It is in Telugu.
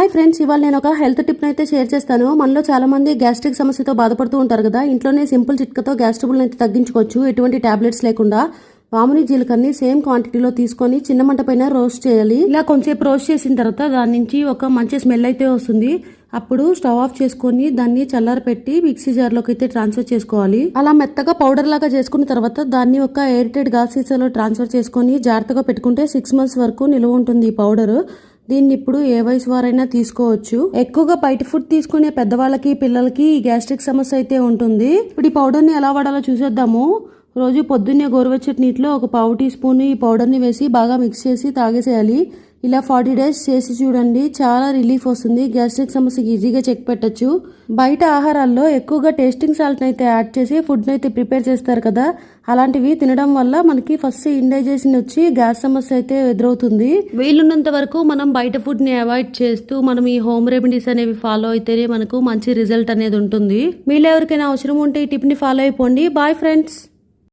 హాయ్ ఫ్రెండ్స్ ఇవాళ నేను ఒక హెల్త్ టిప్ అయితే షేర్ చేస్తాను. మనలో చాలా మంది గ్యాస్ట్రిక్ సమస్యతో బాధపడుతూ ఉంటారు కదా. ఇంట్లోనే సింపుల్ చిట్కతో గ్యాస్ ట్రబుల్ అయితే తగ్గించుకోవచ్చు. ఎటువంటి టాబ్లెట్స్ లేకుండా వాముని జీలకర్రని సేమ్ క్వాంటిటీలో తీసుకొని చిన్న మంట పైన రోస్ట్ చేయాలి. ఇలా కొంచెంసేపు రోస్ట్ చేసిన తర్వాత దాని నుంచి ఒక మంచి స్మెల్ అయితే వస్తుంది. అప్పుడు స్టవ్ ఆఫ్ చేసుకొని దాన్ని చల్లార పెట్టి మిక్సీ జార్లోకి అయితే ట్రాన్స్ఫర్ చేసుకోవాలి. అలా మెత్తగా పౌడర్ లాగా చేసుకున్న తర్వాత దాన్ని ఒక ఎయిర్టెడ్ గాస్ సీసాలో ట్రాన్స్ఫర్ చేసుకొని జాగ్రత్తగా పెట్టుకుంటే సిక్స్ మంత్స్ వరకు నిలువ ఉంటుంది ఈ పౌడర్. దీన్ని ఇప్పుడు ఏ వయసు వారైనా తీసుకోవచ్చు. ఎక్కువగా బయట ఫుడ్ తీసుకునే పెద్దవాళ్ళకి పిల్లలకి గ్యాస్ట్రిక్ సమస్య అయితే ఉంటుంది. ఇప్పుడు ఈ పౌడర్ని ఎలా వాడాలో చూసేద్దాము. రోజు పొద్దున్నే గోరువెచ్చటి నీటిలో ఒక పావు టీ స్పూన్ ఈ పౌడర్ని వేసి బాగా మిక్స్ చేసి తాగేసేయాలి. ఇలా ఫార్టీ డేస్ చేసి చూడండి చాలా రిలీఫ్ వస్తుంది. గ్యాస్ట్రిక్ సమస్యకి ఈజీగా చెక్ పెట్టచ్చు. బయట ఆహారాల్లో ఎక్కువగా టేస్టింగ్ సాల్ట్ అయితే యాడ్ చేసి ఫుడ్ని అయితే ప్రిపేర్ చేస్తారు కదా. అలాంటివి తినడం వల్ల మనకి ఫస్ట్ ఇండైజేషన్ వచ్చి గ్యాస్ సమస్య అయితే ఎదురవుతుంది. వీలున్నంత వరకు మనం బయట ఫుడ్ని అవాయిడ్ చేస్తూ మనం ఈ హోమ్ రెమెడీస్ అనేవి ఫాలో అయితేనే మనకు మంచి రిజల్ట్ అనేది ఉంటుంది. మీలో ఎవరికైనా అవసరం ఉంటే ఈ టిప్ని ఫాలో అయిపోండి. Bye friends!